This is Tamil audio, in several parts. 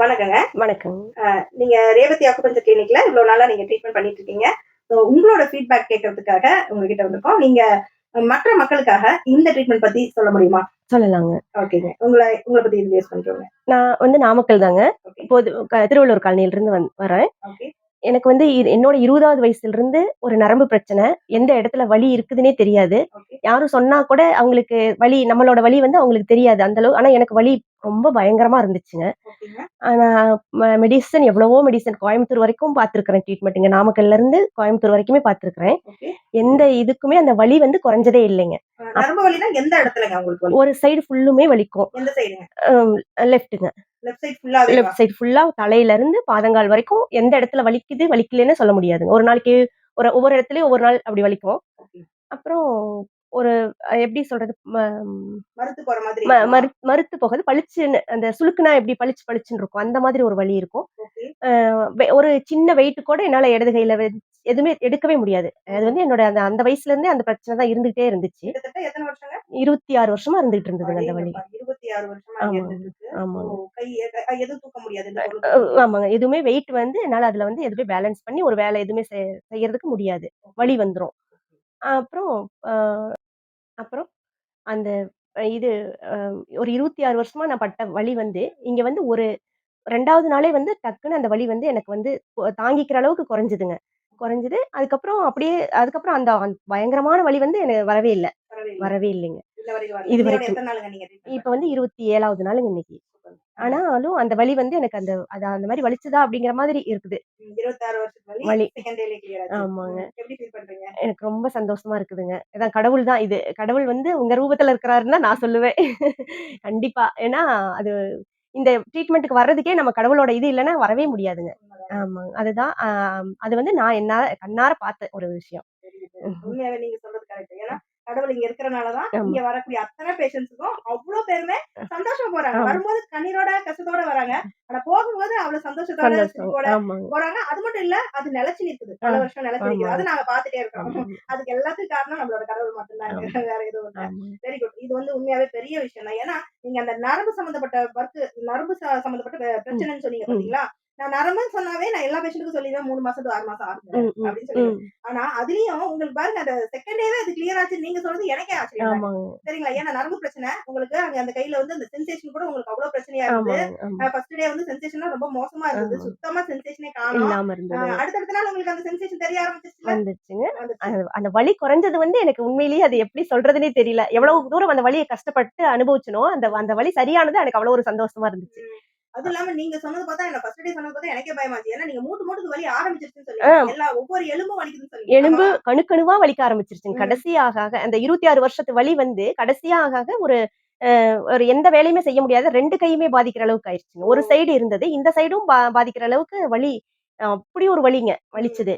வணக்கங்க. வணக்கம் நீங்க ரேவதி அக்குபஞ்சர் கிளினிக்ல இவ்வளவு நாளா நீங்க ட்ரீட்மெண்ட் பண்ணிட்டு இருக்கீங்க. உங்களோட ஃபீட்பேக் கேட்கறதுக்காக உங்ககிட்ட வந்திருக்கோம். நீங்க மற்ற மக்களுக்காக இந்த ட்ரீட்மெண்ட் பத்தி சொல்ல முடியுமா? சொல்லலாங்க. ஓகேங்க. உங்களை உங்களை பத்தி இன்ட்ரடியூஸ் பண்ணிக்கோங்க நான் வந்து நாமக்கல் தாங்க. இப்போது திருவள்ளூர் காலனியில இருந்து வரேன். ஓகே. எனக்கு வந்து என்னோட இருபதாவது வயசுல இருந்து ஒரு நரம்பு பிரச்சனை. எந்த இடத்துல வலி இருக்குதுன்னே தெரியாது. யாரும் சொன்னா கூட அவங்களுக்கு வலி நம்மளோட வலி வந்து அவங்களுக்கு தெரியாது அந்த அளவு. ஆனா எனக்கு வலி ரொம்ப பயங்கரமா இருந்துச்சுங்க. ஆனா மெடிசன் எவ்வளவோ மெடிசன் கோயம்புத்தூர் வரைக்கும் பார்த்துருக்கிறேன் ட்ரீட்மெண்ட்டுங்க நாமக்கல்ல இருந்து கோயம்புத்தூர் வரைக்குமே பார்த்துருக்கிறேன் எந்த இதுக்குமே அந்த வலி வந்து குறைஞ்சதே இல்லைங்க. ஒரு சைடு ஃபுல்லுமே வலிக்கும். லெஃப்ட்டுங்க லெஃப்ட் சைடு ஃபுல்லா தலையில இருந்து பாதங்கால் வரைக்கும் எந்த இடத்துல வலிக்குது வலிக்கலன்னு சொல்ல முடியாதுங்க. ஒரு நாளைக்கு ஒரு ஒவ்வொரு இடத்துலயும் ஒவ்வொரு நாள் அப்படி வலிக்கும். அப்புறம் ஒரு எப்படி சொல்றது மறுத்து போற மாதிரி மறுத்து போகாது பளிச்சுன்னு அந்த சுளுக்குனா எப்படி பளிச்சு பளிச்சுன்னு இருக்கும் அந்த மாதிரி ஒரு வலி இருக்கும். ஒரு சின்ன வெயிட் கூட என்னால இடது கையில எதுவுமே எடுக்கவே முடியாது. அது வந்து என்னோட அந்த அந்த வயசுல இருந்தே அந்த பிரச்சனை தான் இருந்துகிட்டே இருந்துச்சு. இருபத்தி ஆறு வருஷமா இருந்துகிட்டு இருந்ததுங்க அந்த வருஷமா ஆமாங்க. எதுவும் வெயிட் வந்து என்னால அதுல வந்து எதுவுமே பேலன்ஸ் பண்ணி ஒரு வேலை எதுவுமே செய்- செய்யறதுக்கு முடியாது. வலி வந்துரும். அப்புறம் அப்புறம் அந்த இது ஒரு இருபத்தி ஆறு வருஷமா நான் பட்ட வலி வந்து இங்க வந்து ஒரு ரெண்டாவது நாளே வந்து டக்குன்னு அந்த வலி வந்து எனக்கு வந்து தாங்கிக்கிற அளவுக்கு குறைஞ்சுதுங்க குறைஞ்சது அதுக்கப்புறம் அப்படியே அதுக்கப்புறம் அந்த அந்த பயங்கரமான வலி வந்து எனக்கு வரவே இல்லை வரவே இல்லை. வரவே இல்லைங்க. இது வரைக்கும். இப்ப வந்து இருபத்தி ஏழாவது நாளுங்க இன்னைக்கு. ஆனாலும் அந்த வலி வந்து எனக்கு அந்த அது அந்த மாதிரி வலிச்சுதா அப்படிங்கிற மாதிரி இருக்குது. ம், 26 வருஷத்து வலி ஆமாங்க. எனக்கு ரொம்ப சந்தோஷமா இருக்குதுங்க. அதான் கடவுள் தான் இது. கடவுள் வந்து உங்க ரூபத்துல இருக்கிறாருன்னு நான் சொல்லுவேன். கண்டிப்பா. ஏன்னா அது இந்த ட்ரீட்மெண்ட்டுக்கு வர்றதுக்கே நம்ம கடவுளோட இது இல்லைன்னா வரவே முடியாதுங்க. ஆமாங்க. அதுதான் அது வந்து நான் என்ன கண்ணார பார்த்த ஒரு விஷயம். உண்மையாவே நீங்க சொல்றது கரெக்ட் ஏன்னா கடவுள் இங்க இருக்கிறனாலதான். இங்க வரக்கூடிய அத்தனை பேஷண்ட்ஸுக்கும் அவ்வளவு பேருமே சந்தோஷமா போறாங்க. வரும்போது கண்ணீரோட கஷ்டத்தோட வராங்க. ஆனா போகும்போது அவ்வளவு சந்தோஷத்தோட போறாங்க. அது மட்டும் இல்ல அது நிலைச்சு நிக்குது. பல. வருஷம் நிலைச்சு நிக்குது. ஆமா. அது நாங்க பாத்துட்டே இருக்கோம் அதுக்கு எல்லாத்துக்கும் காரணம் நம்மளோட கடவுள் மட்டும்தான். வேற எதுவும் இல்ல. வெரி குட் இது வந்து உண்மையாவே பெரிய விஷயம் தான் ஏன்னா நீங்க அந்த நரம்பு சம்பந்தப்பட்ட ஒர்க் நரம்பு சம்பந்தப்பட்ட பிரச்சனைன்னு சொன்னீங்க. பாத்தீங்களா? நான் நரம்புன்னு சொன்னாவே நான் எல்லா பேஷண்ட்டுக்கும் சொல்லிடுவேன் மூணு மாசம் to ஆறு மாசம் ஆகுது ம், ம், அப்படின்னு ம். ஆனா அதுலயும் உங்களுக்கு பாருங்க அந்த செகண்ட் டேவே அது கிளியர் ஆச்சு. நீங்க சொல்றது எனக்கே ஆச்சரியம் தான். சரிங்களா? ஏன்னா நரம்பு பிரச்சனை உங்களுக்கு அங்க அந்த கையில வந்து அந்த சென்சேஷன் கூட உங்களுக்கு அவ்வளவு பிரச்சனையா இருந்தது ஃபர்ஸ்ட் டே வந்து சென்சேஷன் ரொம்ப மோசமா இருந்தது. சுத்தமா சென்சேஷனே காணும். அடுத்தடுத்த நாள் உங்களுக்கு அந்த சென்சேஷன் தெரிய வந்துச்சுங்க. வந்துச்சு. அந்த- அந்த வலி குறைஞ்சது வந்து எனக்கு உண்மையிலேயே அது எப்படி சொல்றதுனே தெரியல. எவ்வளவு தூரம் அந்த வலியை கஷ்டப்பட்டு அனுபவிச்சனோ அந்த அந்த வலி சரியானது எனக்கு அவ்வளவு ஒரு சந்தோஷமா இருந்துச்சு. அதுவும் இல்லாம நீங்க சொன்னது பார்த்தா எனக்கு ஃபர்ஸ்ட் டே சொன்னது பார்த்தா எனக்கே பயமாச்சு ஏன்னா நீங்க மூட்டு மூட்டுக்கு வலி ஆரம்பிச்சிருச்சுன்னு. சொல்லி. எல்லா ஒவ்வொரு எலும்பும் வலிக்குதுன்னு சொல்லி. எலும்பு கணுக்கணுவா வலிக்க ஆரம்பிச்சிருச்சுங்க ம். கடைசி ஆக ஆக அந்த இருபத்தி ஆறு வருஷத்து வலி வந்து கடைசியா ஆக ஆக ஒரு ஒரு எந்த வேலையுமே செய்ய முடியாத ரெண்டு கையுமே பாதிக்கிற அளவுக்கு ஆயிடுச்சுங்க. ஒரு. சைடு இருந்தது இந்த சைடும் பா- பாதிக்கிற அளவுக்கு வலி அப்படி ஒரு வலிங்க வலிச்சது.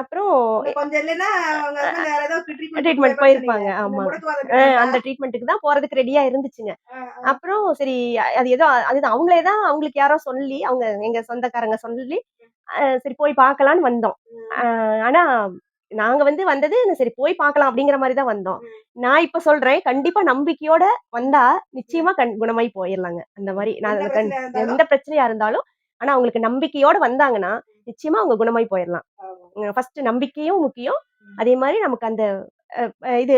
அப்புறம் கொஞ்சம் இல்லைன்னா ட்ரீட்மெண்ட் போயிருப்பாங்க, treatment அந்த ட்ரீட்மெண்ட்டுக்கு தான் போறதுக்கு ரெடியா இருந்துச்சுங்க. அப்புறம் சரி அது ஏதோ அதுதான். அவங்களே தான் அவங்களுக்கு யாரோ சொல்லி அவங்க எங்க சொந்தக்காரங்க சொல்லி சரி போய் பார்க்கலான்னு வந்தோம். ஆனா நாங்க வந்து வந்தது சரி போய் பார்க்கலாம் அப்படிங்கிற மாதிரி தான் வந்தோம். நான் இப்ப சொல்றேன் கண்டிப்பா நம்பிக்கையோட வந்தா நிச்சயமா கண் குணமாய் போயிடலாங்க. அந்த மாதிரி நான் எந்த பிரச்சனையா இருந்தாலும். ஆனா அவங்களுக்கு நம்பிக்கையோட வந்தாங்கன்னா நிச்சயமா அவங்க குணமாய் போயிடலாம். ஆமா. ஃபர்ஸ்ட் நம்பிக்கையும் முக்கியம். அதே மாதிரி நமக்கு அந்த இது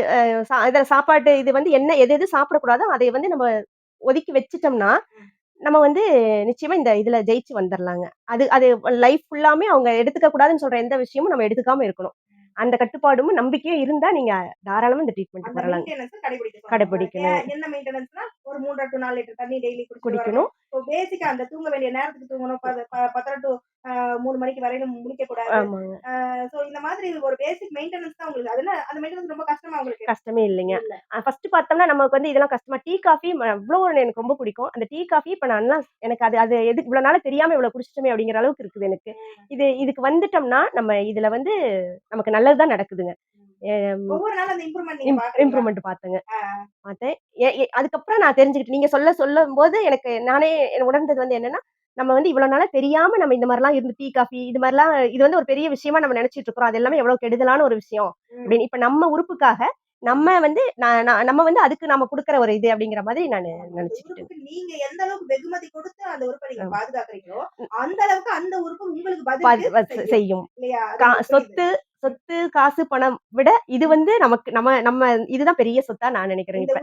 இதுல சாப்பாட்டு இது வந்து என்ன எது எது சாப்பிடக்கூடாதோ அதை வந்து நம்ம ஒதுக்கி வச்சுட்டோம்னா. நம்ம வந்து நிச்சயமா இந்த இதுல ஜெயிச்சு வந்துடலாங்க அது அது லைஃப் ஃபுல்லாமே அவங்க எடுத்துக்க கூடாதுன்னு சொல்ற எந்த விஷயமும் நம்ம எடுத்துக்காம இருக்கணும். அந்த கட்டுப்பாடும் நம்பிக்கையும் இருந்தா நீங்க தாராளமா இந்த ட்ரீட்மெண்ட் மெயின்டெனன்ஸ் கடைபிடிக்கணும். ஒரு மூன்றரை டு நாலு லிட்டர் தண்ணி டெய்லி குடிக்கணும். குடிக்கணும் பேசிக்கா அந்த தூங்க வேண்டிய நேரத்துக்கு தூங்கணும். பத்தரை டு மூணு மணிக்கு வரையிலும் முடிக்க கூடாது சோ இந்த மாதிரி ஒரு பேசிக் மெயின்டெனன்ஸ் தான் உங்களுக்கு. அதுல அந்த மெயின்டெனன்ஸ் ரொம்ப கஷ்டமா உங்களுக்கு? கஷ்டமே இல்லைங்க. இல்ல. ஃபர்ஸ்ட் பார்த்தோம்னா நமக்கு வந்து இதெல்லாம் கஷ்டமா. டீ காஃபி அவ்வளோ எனக்கு ரொம்ப பிடிக்கும். அந்த டீ காஃபி இப்போ நான் எனக்கு அது அது எதுக்கு இவ்வளோ நாள் தெரியாம இவ்வளோ குடிச்சிட்டோமே அப்படிங்கிற அளவுக்கு இருக்குது எனக்கு. இது இதுக்கு வந்துட்டோம்னா நம்ம இதுல வந்து நமக்கு நல்லதுதான் நடக்குதுங்க. இம்ப்ரூவ்மெண்ட் பார்த்தேங்க பார்த்தேன் அதுக்கப்புறம் நான் தெரிஞ்சுக்கிட்டு நீங்க சொல்ல சொல்லும் போது எனக்கு நானே உணர்ந்தது வந்து என்னன்னா நம்ம வந்து இவ்வளவு நாளா தெரியாம நம்ம இந்த மாதிரிலாம் இருந்து டீ காஃபி இது மாதிரிலாம் இது வந்து ஒரு பெரிய விஷயமா நம்ம நினைச்சிட்டு இருக்கிறோம். அது எல்லாமே எவ்வளவு கெடுதலான ஒரு விஷயம். அப்படின்னு. இப்ப நம்ம உறுப்புக்காக நம்ம வந்து நம்ம வந்து அதுக்கு நம்ம குடுக்குற ஒரு இது அப்படிங்கிற மாதிரி நானு. உறுப்புக்கு நீங்க எந்த அளவுக்கு வெகுமதி கொடுத்து அந்த உறுப்பை நீங்க. பாதுகாக்கிறீங்களோ, அந்த அளவுக்கு அந்த உறுப்பு உங்களுக்கு செய்யும். சொத்து சொத்து, காசு, பணம் விட இது வந்து நமக்கு நம்ம நம்ம இதுதான் பெரிய சொத்தா நான் நினைக்கிறேன் இப்ப.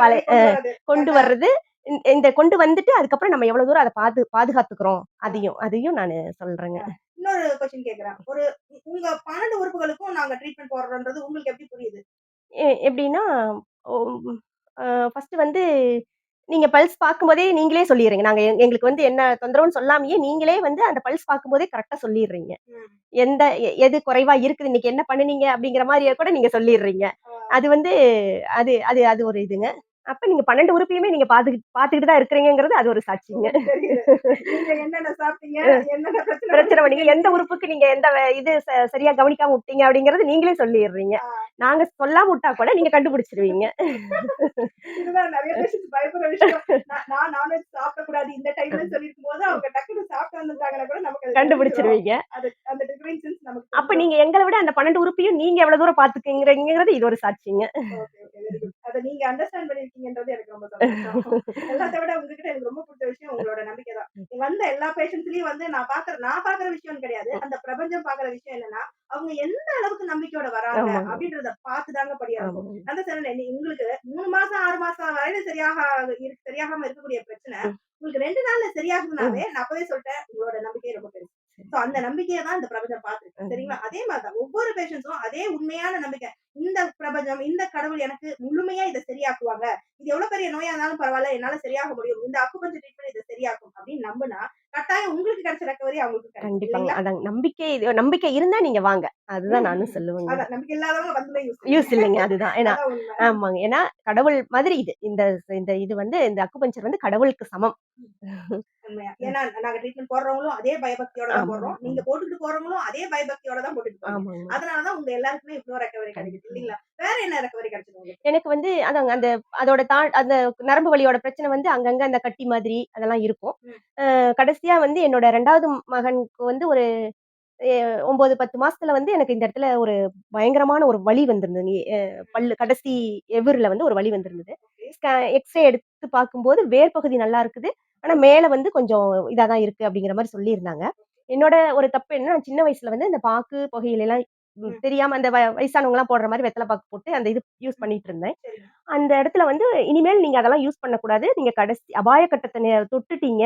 பழைய கொண்டு? வர்றது இந் இந்த கொண்டு வந்துட்டு அதுக்கப்புறம் நம்ம எவ்வளவு தூரம் அத பாது பாதுகாத்துக்கிறோம். அதையும் அதையும் நானு சொல்றேங்க. இன்னொரு கொஸ்டின் கேட்கிறேன். ஒரு உங்க 12 உறுப்புகளுக்கும் நாங்க ட்ரீட்மெண்ட் போடுறோம்ன்றது உங்களுக்கு எப்படி புரியுது? எப்படின்னா, ஃபர்ஸ்ட்டு வந்து நீங்க பல்ஸ் பார்க்கும்போதே நீங்களே சொல்லிர்றீங்க. நாங்க எங்களுக்கு வந்து என்ன தொந்தரவுன்னு சொல்லாமயே நீங்களே வந்து அந்த பல்ஸ் பார்க்கும்போதே கரெக்ட்டா சொல்லிர்றீங்க. ம். எந்த எது குறைவா இருக்குது, இன்னைக்கு என்ன பண்ணுனீங்க அப்படிங்கிற மாரியே கூட நீங்க சொல்லிர்றீங்க. ஆ. அது வந்து அது அது அது ஒரு இதுங்க. அப்ப நீங்க 12 உறுப்பையுமே நீங்க பாத்துக்கிட் பாத்துக்கிட்டு தான் இருக்கிறீங்கங்கிறது அது ஒரு சாட்சிங்க. பிரச்சனை பண்ணீங்க. எந்த உறுப்புக்கு நீங்க எந்த இது சரியா கவனிக்காம விட்டீங்க அப்படிங்கிறது நீங்களே சொல்லிர்றீங்க. ஆ. நாங்க சொல்லாம விட்டா கூட நீங்க கண்டுபிடிச்சுருவீங்க. கண்டுபிடிச்சுருவீங்க. அப்ப. நீங்க எங்கள விட அந்த 12 உறுப்பையும் நீங்க எவ்வளவு தூரம் பாத்துக்கிறீங்கங்கிறது இது ஒரு சாட்சிங்க. அத நீங்க அண்டர்ஸ்டாண்ட் பண்ணிருக்கீங்கன்றது எனக்கு ரொம்ப சந்தோஷம். எல்லாத்த விட உங்ககிட்ட எனக்கு ரொம்ப பிடிச்ச விஷயம் உங்களோட நம்பிக்கை தான். வந்த எல்லா பேஷண்ட்ஸ்லயும் வந்து நான் பாக்குற நான் பாக்குற விஷயம் கிடையாது. அந்த பிரபஞ்சம் பாக்குற விஷயம் என்னன்னா, அவங்க எந்த அளவுக்கு நம்பிக்கையோட வராங்க. அப்படின்றத பார்த்து தாங்க படியாகும். ஆமாங்க. அந்த சொன்னேனே நீ உங்களுக்கு 3 மாசம் 6 மாசம் வரையில சரியாக சரியாகாம இருக்கக்கூடிய பிரச்சனை. உங்களுக்கு 2 நாள்ல ம். சரியாகுதுனாவே நான் அப்பவே சொல்லிட்டேன் உங்களோட நம்பிக்கை ரொம்ப பெருசு. சோ அந்த நம்பிக்கைய தான் இந்த பிரபஞ்சம் பார்த்துருக்கு. ம். சரிங்களா? அதே மாதிரி தான் ஒவ்வொரு பேஷண்ட்ஸும் அதே உண்மையான நம்பிக்கை. இந்த பிரபஞ்சம், இந்த கடவுள் எனக்கு முழுமையா இத சரியாக்குவாங்க. இது எவ்வளவு பெரிய நோயா இருந்தாலும் பரவால்ல. என்னால சரியாக முடியும். இந்த அக்குபஞ்சர் ட்ரீட்மெண்ட் இத சரியாக்கும் அப்படின்னு நம்புனா, கட்டாயம் உங்களுக்கு கிடைச்ச ரெக்கவரி அவங்களுக்கு. கண்டிப்பாங்க. இல்லைங்களா? அதாங்க நம்பிக்கை நம்பிக்கை இருந்தா நீங்க வாங்க. அதுதான் நானும் ம். சொல்லுவேங்க. அதான் நம்பிக்கை இல்லாதவங்க வந்துமே யூஸ் இல்லைங்க. அதுதான். ஏன்னா அதான். ஆமாங்க. ஏன்னா கடவுள் மாதிரி இது. இந்த இந்த இது வந்து இந்த அக்குபஞ்சர் வந்து கடவுளுக்கு சமம். உண்மையா. ஏன்னா நாங்க ட்ரீட்மெண்ட் போடுறவங்களும் அதே பயபக்தியோட தான் போடுறோம். நீங்க போட்டுக்கிட்டு போறவங்களும் அதே பயபக்தியோட தான் போட்டுட்டு போறீங்க. ஆமாங்க. அதனால தான் உங்க எல்லாருக்குமே இவ்ளோ ரெக்கவரி கிடைக்குது. இல்லீங்களா? வேற என்ன ரெக்கவரி கிடைச்சது? எனக்கு வந்து அதாங்க அந்த அதோட தா அந்த நரம்பு வலியோட பிரச்சனை வந்து அங்கங்க அந்த கட்டி மாதிரி அதெல்லாம் இருக்கும். கடைசியா வந்து என்னோட 2வது மகனுக்கு வந்து ஒரு 9, 10 மாசத்துல வந்து எனக்கு இந்த இடத்துல ஒரு பயங்கரமான ஒரு வலி வந்திருந்தது. பல்லு கடைசி எவிர்ல வந்து ஒரு வலி வந்திருந்தது. எக்ஸ்ரே எடுத்து பார்க்கும்போது வேர் பகுதி நல்லா இருக்குது. ஆனா மேல வந்து கொஞ்சம் இதா தான் இருக்கு அப்படிங்கிற மாரி சொல்லியிருந்தாங்க. என்னோட ஒரு தப்பு என்னன்னா, நான் சின்ன வயசுல வந்து இந்த பாக்கு, புகையிலைலாம் ம் ம். தெரியாம அந்த வ வயசானவங்கலாம் போடுற மாரி வெத்தல பாக்கு போட்டு அந்த இது யூஸ் பண்ணிட்டு இருந்தேன். அந்த இடத்துல வந்து இனிமேல் நீங்க அதெல்லாம் யூஸ் பண்ணக்கூடாது. நீங்க கடைசி அபாய கட்டத்த தொட்டுட்டீங்க.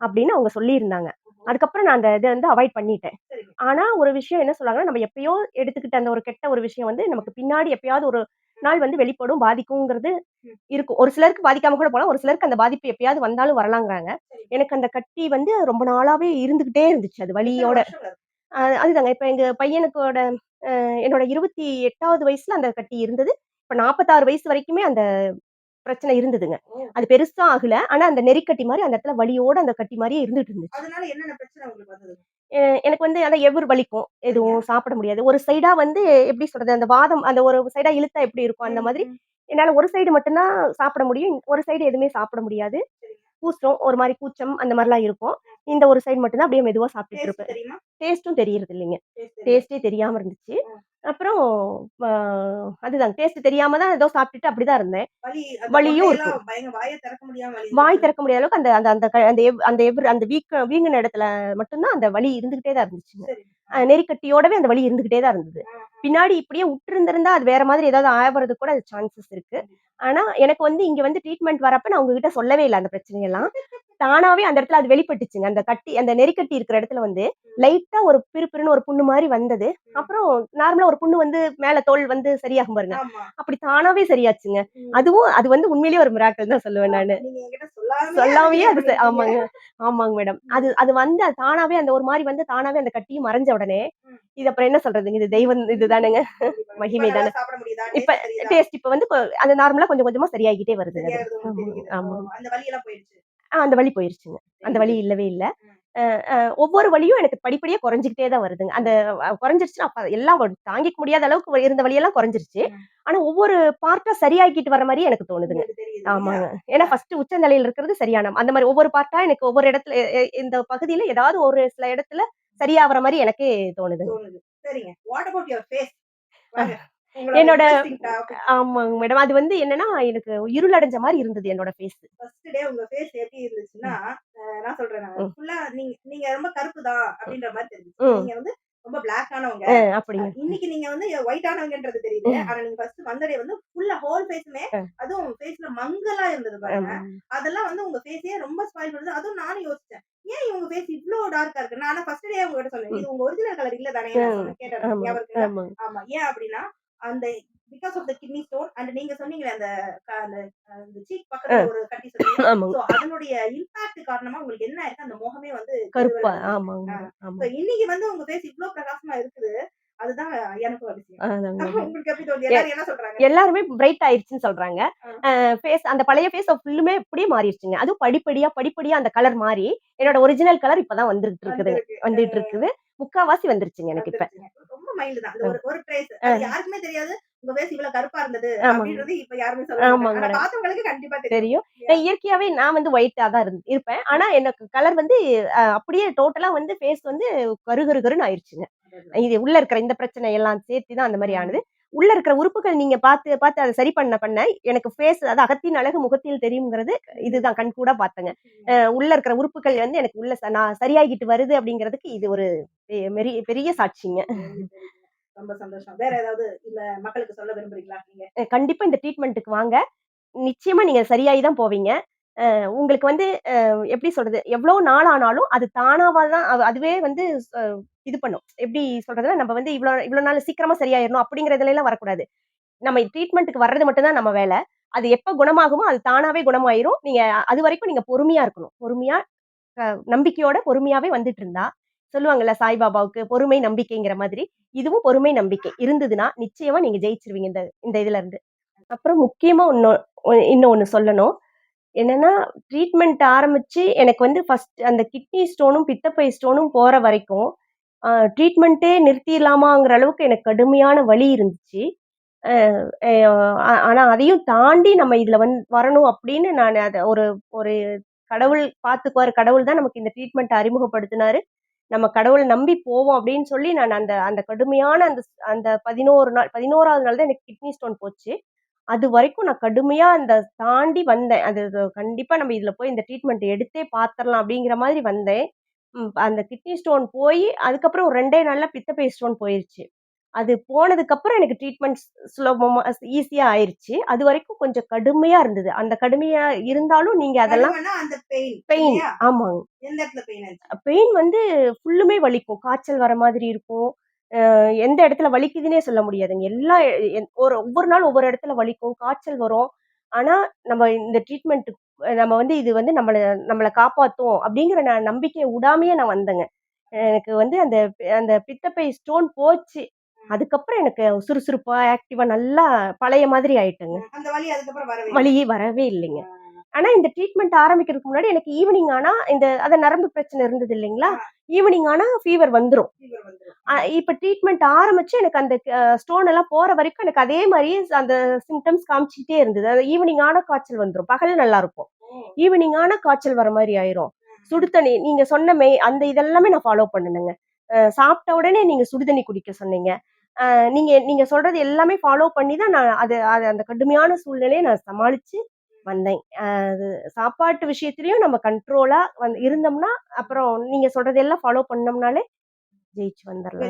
அப்படின்னு அவங்க சொல்லியிருந்தாங்க. அதுக்கப்புறம் நான் அந்த இத வந்து அவாய்ட் பண்ணிட்டேன். ஆனா ஒரு விஷயம் என்ன சொன்னாங்கன்னா, நம்ம எப்பயோ எடுத்துக்கிட்ட அந்த ஒரு கெட்ட ஒரு விஷயம் வந்து நமக்கு பின்னாடி எப்பயாவது ஒரு நாள் வந்து வெளிப்படும், பாதிக்குங்கிறது. இருக்கும். ஒரு சிலருக்கு பாதிக்காம கூட போலாம். ஒரு சிலருக்கு அந்த பாதிப்பு எப்பயாவது வந்தாலும் வரலாங்கிறாங்க. எனக்கு அந்த கட்டி வந்து ரொம்ப நாளாவே இருந்துகிட்டே இருந்துச்சு. அது? அ அதுதாங்க. இப்ப எங்க பையனுக்கோட என்னோட 28வது வயசுல அந்த கட்டி இருந்தது. இப்ப 46 வயசு வரைக்குமே அந்த பிரச்சனை இருந்ததுங்க. அது பெருசா ஆகல. ஆனா அந்த நெறிக்கட்டி மாரி அந்த இடத்துல வலியோட அந்த கட்டி மாரியே இருந்துட்டு இருந்துச்சு. எனக்கு வந்து அதான் எவுரு வலிக்கும். எதுவும் சாப்பிட முடியாது. ஒரு சைடா வந்து எப்படி சொல்றது? அந்த வாதம் அந்த ஒரு சைடா இழுத்தா எப்படி இருக்கும்? அந்த மாதிரி. என்னால ஒரு சைடு மட்டும் தான் சாப்பிட முடியும். ஒரு சைடு எதுவுமே சாப்பிட முடியாது. கூச்சம், ஒரு மாரி கூச்சம் அந்த மாரிலாம் இருக்கும். இந்த ஒரு சைடு மட்டும் தான் அப்படியே மெதுவா சாப்பிட்டுட்டு இருப்பேன். டேஸ்ட்டும் தெரியறது இல்லைங்க. டேஸ்ட் தெரியும். டேஸ்ட்டே தெரியாம இருந்துச்சு. அப்புறம் அதுதான் டேஸ்ட் தெரியாம தான் ஏதோ சாப்பிட்டுட்டு அப்படிதான் இருந்தேன். வலியும் இருக்கும். வாய திறக்க இருந்துச்சு. முடியாத அளவுக்கு அந்த அந்த அந்த அந்த அந்த எவ்ரு அந்த வீக்க வீங்குன இடத்துல மட்டும் தான் அந்த வலி இருந்துகிட்டே தான் இருந்துச்சுங்க. நெறிக்கட்டியோடவே அந்த வலி இருந்துகிட்டே தான் இருந்தது. பின்னாடி இப்படியே உட்டிருந்திருந்தா அது வேற மாதிரி ஏதாவது ஆவறதுக்கு கூட சான்சஸ் இருக்கு. ஆனா எனக்கு வந்து இங்க வந்து ட்ரீட்மெண்ட் வரப்ப நான் உங்ககிட்ட சொல்லவே இல்ல அந்த பிரச்சனையெல்லாம். தானாவே அந்த இடத்துல அது வெளிப்பட்டுச்சுங்க. அந்த கட்டி அந்த நெறிக்கட்டி இருக்கிற இடத்துல வந்து. லைட்டா ஒரு பிறுபிறுன்னு ஒரு புண்ணு மாரி வந்தது. அப்புறம் நார்மலா ஒரு புண்ணு வந்து மேல தோல் வந்து சரியாகும் பாருங்க. ஆமா. அப்படி தானாவே சரியாச்சுங்க. அதுவும் அது வந்து உண்மையிலேயே ஒரு மிராக்கிள் தான் சொல்லுவேன் நானு. சொல்லாமயே அத. ஆமாங்க. ஆமாங்க மேடம். அது. அது வந்து அது தானாவே அந்த ஒரு மாரி வந்து தானாவே அந்த கட்டியும் மறைஞ்ச உடனே. இது அப்புறம் என்ன சொல்றதுங்க? இது தெய்வம் இதுதானங்க. மகிமை தானே. இப்ப டேஸ்ட் இப்ப வந்து அது நார்மலா கொஞ்சம் கொஞ்சமா சரியாகிட்டே வருதுங்க அது. அந்த வலி போயிருச்சுங்க. அந்த சரி. இல்லவே இல்ல. ஒவ்வொரு வலியும் எனக்கு படிப்படியா குறைஞ்சுகிட்டே தான் வருதுங்க. அந்த குறைஞ்சிருச்சுன்னா அப்ப எல்லாம் தாங்கிக்க முடியாத அளவுக்கு இருந்த வலியெல்லாம் குறைஞ்சிருச்சு. ஆனா ஒவ்வொரு பார்ட்டா சரியாக்கிட்டு வர மாரியே எனக்கு தோணுதுங்க. ஆமாங்க. ஏன்னா. ஃபர்ஸ்ட் உச்சந்தலையில இருக்கிறது சரியான அந்த மாரி ஒவ்வொரு பார்ட்டா எனக்கு ஒவ்வொரு இடத்துல இந்த பகுதியில ஏதாவது ஒரு சில இடத்துல சரியாவற மாரி எனக்கே தோணுதுங்க. தோணுது. சரிங்க. What about your face? என்னோட. ஆமாங்க மேடம். அது வந்து என்னன்னா, எனக்கு இருளடைஞ்ச மாரி இருந்தது என்னோட ஃபேஸ். ஃபர்ஸ்ட் டே உங்க ஃபேஸ் எப்படி இருந்துச்சுன்னா, நான் சொல்றேன். ஃபுல்லா நீங்க நீங்க ரொம்ப கருப்பு தான் அப்படின்ற மாரி தெரிஞ்சுச்சு. ம். நீங்க வந்து ரொம்ப பிளாக் ஆனவங்க. அ அ அப்படிங்க. இன்னைக்கு நீங்க வந்து ஒயிட் ஆனவங்கன்றது தெரியுது. ஆனா நீங்க ஃபர்ஸ்ட் வந்த டே வந்து ஃபுல்லா ஹோல் ஃபேஸுமே. அதுவும் ஃபேஸ்ல மங்கலா இருந்தது பாருங்க. அதெல்லாம் வந்து உங்க ஃபேஸையே ரொம்ப ஸ்பாயில் பண்ணுது. அதுவும் நானும் யோசிச்சேன். ஏன் இவங்க ஃபேஸ் இவ்ளோ டார்க்கா இருக்கு? நான் ஃபர்ஸ்ட் டே உங்ககிட்ட சொன்னேன். இது உங்க ஒரிஜினல் கலர் இல்ல தானே? கேட்டேன். ஆமா. ஏன் அப்படின்னா, அந்த because of the kidney stone and நீங்க சொன்னீங்களே அந்த அந்த சீக். பக்கத்துல ஒரு கட்டி சொன்னீங்க. அதனுடைய இம்பாக்ட் காரணமா உங்களுக்கு என்ன ஆயிருக்கு? அந்த முகமே வந்து கருப்பா கருவலா இருந்துச்சு. ஆமாங்க ஆ. மேடம். சோ ஆமாங்க. இன்னைக்கு வந்து உங்க ஃபேஸ் இவ்ளோ பிரகாசமா இருக்குது. எல்லாரும் பிரைட் ஆயிருச்சுன்னு சொல்றாங்க. ஃபேஸ் அந்த பழைய ஃபேஸ் ஃபுல்லுமே அப்படியே மாறிடுச்சுங்க. அதுவும் படிப்படியா, படிப்படியா அந்த கலர் மாறி, என்னோட ஒரிஜினல் கலர் இப்ப தான் வந்துட்டு. அ வந்துட்டு இருக்குது. முக்காவாசி வந்துருச்சுங்க எனக்கு இப்ப. மைல்டு தான். அந்த. ஒரு ஒரு ட்ரேஸ். யாருக்குமே தெரியாது. உங்க ஃபேஸ் இவ்ளோ கருப்பா இருந்தது. அப்படின்றது இப்ப யாருமே சொல்ல. பார்த்தவங்களுக்கு கண்டிப்பா தெரியும். நான் இயற்கையாவே நான் வந்து ஒயிட்டா தான் இருப்பேன். ஆனா எனக்கு கலர் வந்து அப்படியே டோட்டலா வந்து ஃபேஸ் வந்து கரு கரு கருன்னு ஆயிருச்சுங்க. அதான். இது உள்ள இருக்கிற இந்த பிரச்சனை எல்லாம் சேர்த்து தான் அந்த மாரி ம். ஆனது. உள்ள இருக்கிற உறுப்புகள் நீங்க பார்த்து, பார்த்து அத சரி பண்ண பண்ண எனக்கு ஃபேஸ் அது அகத்தின் அழகு முகத்தில் தெரியும்ங்கிறது ம். இதுதான் கண்கூடா பார்த்தேங்க. அ ம். உள்ள இருக்கிற உறுப்புகள் வந்து எனக்கு உள்ள நான் சரியாகிட்டு வருது அப்படிங்கிறதுக்கு இது ஒரு பெ மெரி பெரிய சாட்சிங்க. ரொம்ப சந்தோஷம். வேற ஏதாவது இந்த மக்களுக்கு சொல்ல விரும்புறீங்களா நீங்க? கண்டிப்பா இந்த ட்ரீட்மெண்ட்டுக்கு வாங்க. நிச்சயமா நீங்க சரியாயி தான் போவீங்க. உங்களுக்கு வந்து எப்படி சொல்றது? எவ்வளோ நாள் ஆனாலும் அது தானாவா தான் அதுவே வந்து இது பண்ணும். எப்படி சொல்றதுன்னா, நம்ம வந்து இவ்வளோ இவ்வளோ நாள் சீக்கிரமா சரியாயிரணும் அப்படிங்கிறதுலலாம் வரக்கூடாது. நம்ம ட்ரீட்மெண்ட்டுக்கு வர்றது மட்டும்தான் நம்ம வேலை அது எப்ப குணமாகுமோ அது தானாவே குணமாயிரும். நீங்க அதுவரைக்கும் நீங்க பொறுமையா இருக்கணும். பொறுமையா நம்பிக்கையோட பொறுமையாவே வந்துட்டு இருந்தா, சொல்லுவாங்கல்ல சாய்பாபாவுக்கு பொறுமை, நம்பிக்கைங்கிற மாதிரி, இதுவும் பொறுமை, நம்பிக்கை இருந்ததுன்னா, நிச்சயமா நீங்க ஜெயிச்சிருவீங்க இந்த இந்த இதுல இருந்து. அப்புறம் முக்கியமா இன்னொ இன்னும் ஒண்ணு சொல்லணும். என்னன்னா, ட்ரீட்மெண்ட் ஆரம்பிச்சு எனக்கு வந்து ஃபஸ்ட் அந்த கிட்னி ஸ்டோனும், பித்தப்பை ஸ்டோனும் போற வரைக்கும், ட்ரீட்மெண்ட்டே நிறுத்திடலாமாங்கிற அளவுக்கு எனக்கு கடுமையான வழி இருந்துச்சு. ஆனால் அதையும் தாண்டி நம்ம இதில் வந் வரணும் அப்படின்னு நான் அதை ஒரு ஒரு கடவுள் பார்த்துக்குவாரு. கடவுள் தான் நமக்கு இந்த ட்ரீட்மெண்ட்டை அறிமுகப்படுத்தினாரு. நம்ம கடவுளை நம்பி போவோம் அப்படின்னு சொல்லி நான் அந்த அந்த கடுமையான அந்த அந்த 11 நாள் 11வது நாள் தான் எனக்கு கிட்னி ஸ்டோன் போச்சு. அதுவரைக்கும் நான் கடுமையா அந்த தாண்டி வந்தேன். அது அது கண்டிப்பா நம்ம இதுல போய் இந்த ட்ரீட்மெண்ட் எடுத்தே பார்த்துரலாம் அப்படிங்கிற மாதிரி வந்தேன். ம் அந்த கிட்னி ஸ்டோன் போயி, அதுக்கப்புறம் ஒரு 2டே நாள்ல பித்தப்பை ஸ்டோன் போயிருச்சு. அது போனதுக்கப்புறம் எனக்கு ட்ரீட்மெண்ட் ஸ் சுலபமா ஈஸியா ஆயிருச்சு. அதுவரைக்கும் கொஞ்சம் கடுமையா இருந்தது. அந்த கடுமையா இருந்தாலும் நீங்க அதெல்லாம் கடுமைனா அந்த பெயின் பெயின் இல்லையா? ஆமாங்க. எந்த இடத்துல பெயின் இருந்துச்சு? பெயின் வந்து ஃபுல்லுமே வலிக்கும். காய்ச்சல் வர மாதிரி இருக்கும். எந்த இடத்துல வலிக்குதுன்னே சொல்ல முடியாதுங்க. எல்லா ஒரு ஒவ்வொரு நாள் ஒவ்வொரு இடத்துல வலிக்கும். காய்ச்சல் வரும். ஆனா, நம்ம இந்த ட்ரீட்மெண்ட் நம்ம வந்து இது வந்து நம்மள நம்மள காப்பாத்தும் அப்படிங்கிற நான் நம்பிக்கைய உடாமயே நான் வந்தேங்க. எனக்கு வந்து அந்த அந்த பித்தப்பை ஸ்டோன் போச்சு. அதுக்கப்புறம் எனக்கு சுறுசுறுப்பா, ஆக்டிவா நல்லா பழைய மாதிரி ஆயிட்டேங்க. வலியே வரவே இல்லைங்க. ஆனா இந்த ட்ரீட்மெண்ட் ஆரம்பிக்கிறதுக்கு முன்னாடி எனக்கு ஈவினிங் ஆனா இந்த அத நரம்பு பிரச்சனை இருந்தது இல்லைங்களா? ஈவினிங் ஆனா ஃபீவர். அ இப்ப ட்ரீட்மெண்ட் ஆரம்பிச்சு எனக்கு அந்த ஸ்டோன் எல்லாம் போற வரைக்கும் எனக்கு அதே மாரியே அந்த சிம்ப்டம்ஸ் காமிச்சுக்கிட்டே இருந்தது. அது ஈவினிங் ஆனா காய்ச்சல் வந்துரும். பகல் நல்லா இருக்கும். ஈவினிங் ஆனா காய்ச்சல் வர மாரி ஆயிரும். ம். சுடு தண்ணி நீங்க சொன்ன மெய் அந்த இதெல்லாமே நான் ஃபாலோ பண்ணுனேங்க. அ சாப்பிட்ட உடனே நீங்க சுடு தண்ணி குடிக்க சொன்னீங்க. நீங்க நீங்க சொல்றது எல்லாமே ஃபாலோ பண்ணி தான் நான் அது அது அந்த கடுமையான சூழ்நிலைய நான் சமாளிச்சு வந்தேன். அது சாப்பாட்டு விஷயத்துலையும் நம்ம கண்ட்ரோலாக வந்து இருந்தோம்னா, அப்புறம் நீங்கள் சொல்கிறதெல்லாம் ஃபாலோ பண்ணோம்னாலே ஜெயிச்சு.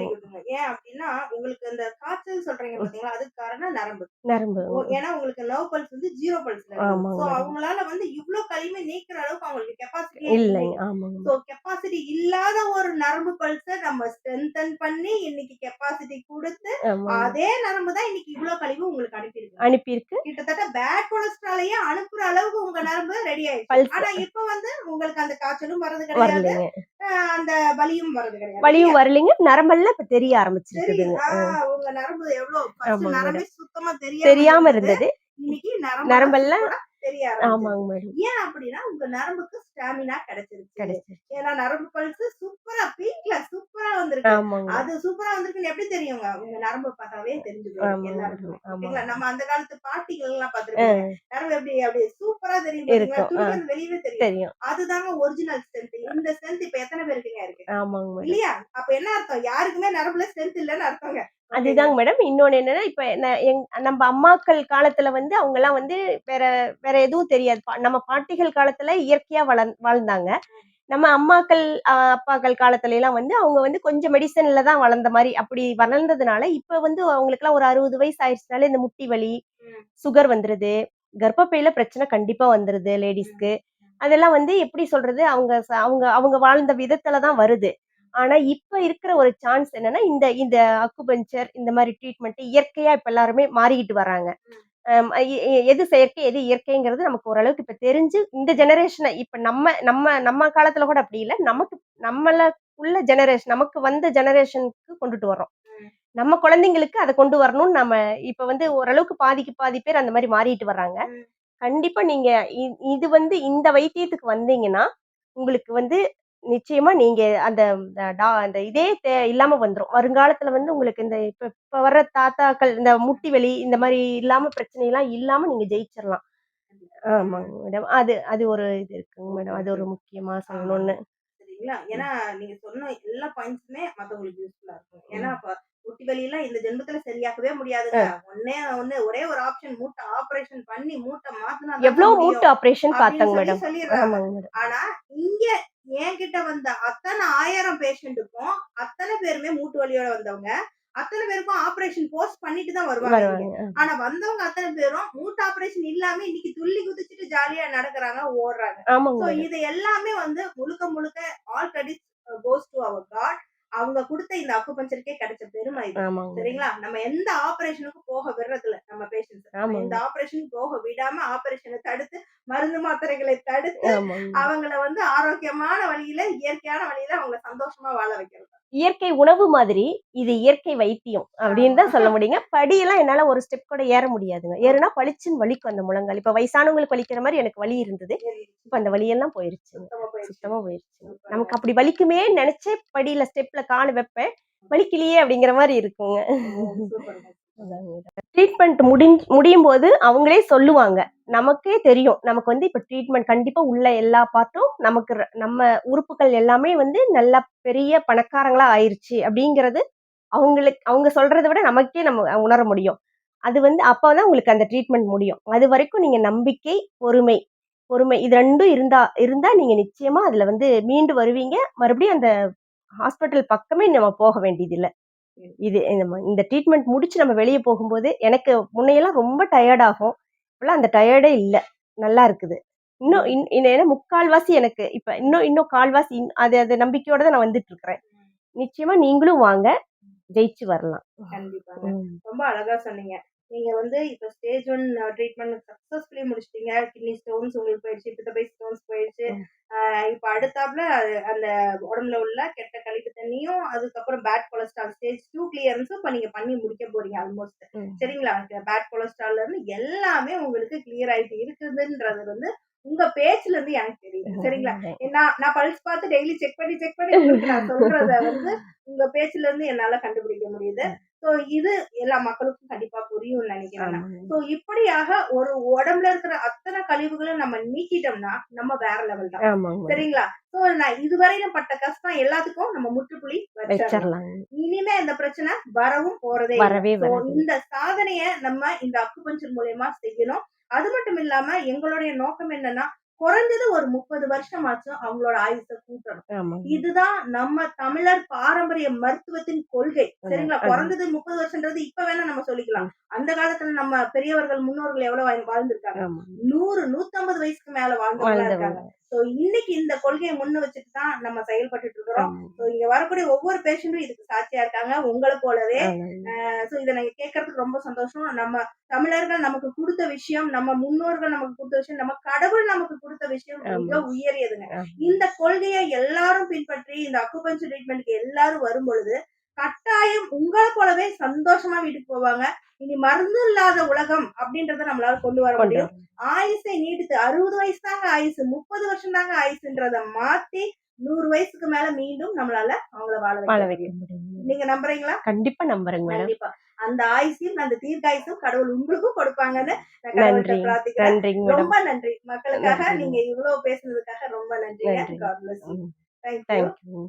குட்ங்க. ஏன் அப்டின்னா, உங்களுக்கு அந்த காய்ச்சல் சொல்றீங்க ம். பார்த்தீங்களா? அதுக்கு காரணம் நரம்பு. நரம்பு. ஏன்னா உங்களுக்கு நர்வ் பல்ஸ் வந்து 0 பல்ஸ்ல இருந்தது. ஆமாங்க சோ மேடம். அவங்களால வந்து இவ்ளோ கழிவுமே நீக்குற அளவுக்கு அவங்களுக்கு. இல்லைங்க. ஆமாங்க சோ மேடம். கெப்பாசிட்டி இல்லாத ஒரு நரம்பு பல்ஸ நம்ம ஸ்ட்ரென்தன் பண்ணி இன்னைக்கு கெப்பாசிட்டி குடுத்து. அதே நரம்பு தான் இன்னைக்கு இவ்ளோ கழிவு உங்களுக்கு அனுப்பியிருக்கு. அனுப்பியிருக்கு. கிட்டத்தட்ட பேட் கொலஸ்ட்ராலையே அனுப்புற அளவுக்கு உங்க நரம்பு ரெடி ஆயிடுச்சு. பல்ஸ் ஆனா இப்ப வந்து உங்களுக்கு அந்த காய்ச்சலும் வரது கிடையாது. அந்த வலியும் வரது கிடையாது. வலியும் இல்லையா? வரலைங்க. நரம்பெல்லாம் இப்ப தெரிய. ஆரம்பிச்சிருக்குதுங்க. தெரியாம இருந்தது. நரம்பெல்லாம். ஆமாங்க மேடம். ஏன் அப்டின்னா, உங்க நரம்புக்கு ஸ்டாமினா கிடைச்சிருச்சு. ஏன்னா நரம்பு பல்ஸ் சூப்பரா பீக்ல சூப்பரா வந்திருக்கு. அது சூப்பரா வந்திருக்குன்னு எப்படி தெரியுங்க? உங்க நரம்ப பார்த்தாவே தெரிஞ்சு போயிடும் ஆமாங்க எல்லாருக்குமே. மேடம். ஆமாங்க. ஓகேங்களா? நம்ம அந்த காலத்து பாட்டிகள் எல்லாம். பார்த்திருப்பீங்க. நரம்பு எப்படி அப்படியே சூப்பரா தெரியும் வெளியவே தெரியும். அதுதாங்க ஒரிஜினல் ஸ்ட்ரென்த். இந்த ஸ்ட்ரென்த் இப்ப எத்தன பேருக்குங்க இருக்கு? இல்லையா? அப்ப என்ன அர்த்தம்? யாருக்குமே நரம்புல ஸ்ட்ரென்த் இல்லன்னு அர்த்தங்க. அதுதாங்க மேடம் இன்னொன்னு என்னன்னா இப்ப நம்ம அம்மாக்கள் காலத்துல வந்து அவங்க எல்லாம் வந்து வேற வேற எதுவும் தெரியாது நம்ம பாட்டிகள் காலத்துல இயற்கையா வளர் வாழ்ந்தாங்க. நம்ம அம்மாக்கள் அப்பாக்கள் காலத்துல எல்லாம் வந்து அவங்க வந்து கொஞ்சம் மெடிசன்ல தான் வளர்ந்த மாதிரி அப்படி வளர்ந்ததுனால இப்ப வந்து அவங்களுக்கு எல்லாம் ஒரு அறுபது வயசு ஆயிடுச்சுனால இந்த முட்டி வலி. சுகர் வந்துருது. கர்ப்பப்பையில பிரச்சனை கண்டிப்பா வந்துருது லேடிஸ்க்கு அதெல்லாம் வந்து எப்படி சொல்றது? அவங்க அவங்க அவங்க வாழ்ந்த விதத்துல தான் வருது. ஆனா இப்ப இருக்கிற ஒரு சான்ஸ் என்னன்னா இந்த இந்த அக்குபஞ்சர் இந்த மாதிரி ட்ரீட்மெண்ட் இயற்கையா இப்ப எல்லாருமே மாறிக்கிட்டு வராங்க எது செயற்கை எது இயற்கைங்கிறது நமக்கு ஓரளவுக்கு இப்ப தெரிஞ்சு இந்த ஜெனரேஷனை இப்ப நம்ம நம்ம நம்ம காலத்துல கூட அப்படி இல்லை நமக்கு நம்மள உள்ள ஜெனரேஷன் நமக்கு வந்த ஜெனரேஷனுக்கு கொண்டுட்டு வரோம். நம்ம குழந்தைங்களுக்கு அதை கொண்டு வரணும்னு நம்ம இப்ப வந்து ஓரளவுக்கு பாதிக்கு பாதி பேர் அந்த மாதிரி மாறிட்டு வர்றாங்க. கண்டிப்பா நீங்க இது வந்து இந்த வைத்தியத்துக்கு வந்தீங்கன்னா உங்களுக்கு வந்து நிச்சயமா நீங்க அந்த அந்த டா- அந்த இதே தே- இல்லாம வந்துரும். வருங்காலத்துல வந்து உங்களுக்கு இந்த இப்ப இப்ப வர்ற தாத்தாக்கள் இந்த முட்டி வலி இந்த மாதிரி இல்லாம பிரச்சனை எல்லாம் இல்லாம நீங்க ஜெயிச்சிடலாம் ஆமாங்க மேடம். அது அது ஒரு இது இருக்குங்க மேடம். அது ஒரு முக்கியமா சொல்லணும்னு. சரிங்களா? ஏன்னா நீங்க சொன்ன எல்லா பாயிண்ட்ஸுமே மத்தவங்களுக்கு யூஸ்ஃபுல்லா இருக்கும். ஏன்னா இப்ப முட்டி வலியெல்லாம் இந்த ஜென்மத்துல சரியாக்கவே முடியாதுங்க. ஒன்னே ஒண்ணு ஒரே ஒரு ஆப்ஷன் மூட்டை ஆபரேஷன் பண்ணி மூட்டை மாத்தினா தான் எவ்வளவு மூட்டு ஆபரேஷன் பார்த்தாங்க மேடம். ஆனா இங்க என்கிட்ட வந்த அத்தனை ஆயிரம் பேஷண்ட்டுக்கும் அத்தனை பேருமே மூட்டு வலியோட வந்தவங்க. அத்தனை பேருக்கும் ஆபரேஷன் போஸ்ட் பண்ணிட்டு தான் வருவாங்க ஆனா வந்தவங்க அத்தனை பேரும் மூட்டு ஆபரேஷன் இல்லாம இன்னைக்கு துள்ளி குதிச்சுட்டு ஜாலியா நடக்கிறாங்க ஓடுறாங்க. இது எல்லாமே வந்து முழுக்க முழுக்க all credit goes to our God அவங்க கொடுத்த இந்த அக்குபஞ்சருக்கே கிடைச்ச பெருமை. சரிங்களா? நம்ம எந்த ஆபரேஷனுக்கும் போக விடுறது இல்ல நம்ம பேஷண்ட்ஸ். எந்த ஆபரேஷனுக்கு போக விடாம ஆபரேஷனை தடுத்து மருந்து மாத்திரைகளை தடுத்து அவங்கள வந்து ஆரோக்கியமான வழியில இயற்கையான வழியில அவங்கள சந்தோஷமா வாழ வைக்கிறது. இயற்கை உணவு மாதிரி இது இயற்கை வைத்தியம் அப்படின்னு தான் சொல்ல முடியுங்க. படியெல்லாம் என்னால ஒரு ஸ்டெப் கூட ஏற முடியாதுங்க. ஏறுனா பளிச்சுன்னு வலிக்கும் அந்த முழங்கால். இப்ப வயசானவங்களுக்கு வலிக்கிற மாதிரி எனக்கு வலி இருந்தது. இப்ப அந்த வலியெல்லாம் போயிருச்சுங்க. சுத்தமா போயிருச்சுங்க. நமக்கு அப்படி வலிக்குமே நினைச்சே படியில ஸ்டெப்ல காலு வைப்பேன். வலிக்கலையே அப்படிங்கிற மாதிரி இருக்குங்க. ட்ரீட்மெண்ட் முடிஞ்சு முடியும் போது அவங்களே சொல்லுவாங்க. நமக்கே தெரியும். நமக்கு வந்து இப்ப ட்ரீட்மெண்ட் கண்டிப்பா உள்ள எல்லா பார்ட்டும் நமக்கு நம்ம உறுப்புகள் எல்லாமே வந்து நல்ல பெரிய பணக்காரங்களா ஆயிருச்சு அப்படிங்கிறது அவங்களுக்கு அவங்க சொல்றதை விட நமக்கே நம்ம உணர முடியும். அது வந்து அப்பதான் உங்களுக்கு அந்த ட்ரீட்மெண்ட் முடியும். அது வரைக்கும் நீங்க நம்பிக்கை பொறுமை பொறுமை இது ரெண்டும் இருந்தா இருந்தா நீங்க நிச்சயமா அதுல வந்து மீண்டு வருவீங்க. மறுபடியும் அந்த ஹாஸ்பிட்டல் பக்கமே நம்ம போக வேண்டியதில்லை. இது இந்த- ட்ரீட்மெண்ட் முடிச்சு நம்ம வெளியே போகும்போது எனக்கு முன்னையெல்லாம் ரொம்ப டயர்ட் ஆகும். இப்பெல்லாம் அந்த டயர்டே இல்லை. நல்லா இருக்குது. இன்னும் இன்- ஏன்னா முக்கால்வாசி எனக்கு இப்ப இன்னும் இன்னும் கால்வாசி அது அது நம்பிக்கையோட தான் நான் வந்துட்டு இருக்கிறேன். நிச்சயமா நீங்களும் வாங்க. ஜெயிச்சு வரலாம். கண்டிப்பாங்க. ரொம்ப அழகா சொன்னீங்க. நீங்க வந்து இப்ப ஸ்டேஜ் ஒன் ட்ரீட்மெண்ட் சக்சஸ்ஃபுல்லி முடிச்சிட்டீங்க. கிட்னி ஸ்டோன்ஸ் உங்களுக்கு போயிடுச்சு பித்தப்பை ஸ்டோன்ஸ் போயிடுச்சு. இப்ப அடுத்தாப்புல அந்த உடம்புல உள்ள கெட்ட கழிவு தண்ணியும் அதுக்கப்புறம் பேட் கொலஸ்ட்ரால் ஸ்டேஜ் டூ கிளியரன்ஸும் இப்ப நீங்க பண்ணி முடிக்க போறீங்க ஆல்மோஸ்ட். சரிங்களா? பேட் கொலஸ்ட்ரால்ல இருந்து எல்லாமே உங்களுக்கு கிளியர் ஆயிட்டு இருக்குதுன்றது வந்து உங்க பேச்சுல இருந்து எனக்கு தெரியும் சரிங்களா? நான் நான் பல்ஸ் பார்த்து டெய்லி செக் பண்ணி செக் பண்ணி நான் சொல்றத வந்து உங்க பேச்சுல இருந்து என்னால கண்டுபிடிக்க முடியுது. சோ இது எல்லா மக்களுக்கும் கண்டிப்பா புரியும்னு நினைக்கிறேன். சோ இப்படியாக ஒரு உடம்புல இருக்கிற அத்தனை கழிவுகளும் நம்ம நீக்கிட்டோம்னா நம்ம வேற லெவல் தான். சரிங்களா? சோ நான் இதுவரையிலும் பட்ட கஷ்டம் எல்லாத்துக்கும் நம்ம முற்றுப்புள்ளி வச்சிடலாம் இனிமே இந்த பிரச்சனை வரவும் போறதே இந்த சாதனைய நம்ம இந்த அக்குபஞ்சர் மூலியமா செய்யணும். அது மட்டும் இல்லாம எங்களுடைய நோக்கம் என்னன்னா குறைஞ்சது ஒரு முப்பது வருஷமாச்சும் அவங்களோட ஆயுசை கூட்டணும். இதுதான் நம்ம தமிழர் பாரம்பரிய மருத்துவத்தின் கொள்கை. சரிங்களா. குறைஞ்சது முப்பது வருஷம்ன்றது இப்ப வேணா நம்ம சொல்லிக்கலாம். அந்த காலத்துல நம்ம பெரியவர்கள் முன்னோர்கள் எவ்வளவு வாழ்- வாழ்ந்திருக்காங்க? நூறு நூத்தம்பது வயசுக்கு மேல வாழ்ந்தவங்க. இருக்காங்க. சோ இன்னைக்கு இந்த கொள்கையை முன்ன வச்சுட்டு தான் நம்ம செயல்பட்டு இருக்கிறோம். So, இங்க வரக்கூடிய ஒவ்வொரு பேஷண்டும் இதுக்கு சாட்சியா இருக்காங்க. உங்களை போலவே. சோ இதை நாங்க கேட்கறதுக்கு ரொம்ப சந்தோஷம். நம்ம தமிழர்கள் நமக்கு கொடுத்த விஷயம் நம்ம முன்னோர்கள் நமக்கு கொடுத்த விஷயம் நம்ம கடவுள் நமக்கு கொடுத்த விஷயம் மிக. உயரியதுங்க. இந்த கொள்கையை எல்லாரும் பின்பற்றி இந்த அக்குபஞ்சர் ட்ரீட்மெண்ட்க்கு எல்லாரும் வரும் பொழுது கட்டாயம் உங்களை போலவே சந்தோஷமா வீட்டுக்கு போவாங்க இனி மருந்து இல்லாத உலகம் அப்படின்றத நம்மளால கொண்டு வர முடியும். ஆயுசை நீடித்து அறுபது வயசு தாங்க ஆயுசு முப்பது வருஷம் தாங்க ஆயுசுன்றத மாத்தி நூறு வயசுக்கு மேல மீண்டும் நம்மளால அவங்கள வாழ வாழ வைக்க முடியும் நீங்க நம்புறீங்களா? கண்டிப்பா நம்புறேங்க மேடம். கண்டிப்பா. அந்த ஆயுசையும் அந்த தீர்க்காயுசும் கடவுள் உங்களுக்கும் கொடுப்பாங்கன்னு நான் கடவுள்கிட்ட நன்றி பிரார்த்திக்கிறேன். நன்றிங்க மேடம். ரொம்ப நன்றி. மக்களுக்காக நன்றி. நீங்க இவ்வளவு பேசுனதுக்காக ரொம்ப நன்றி. ம். Thank you. தேங்க்யூ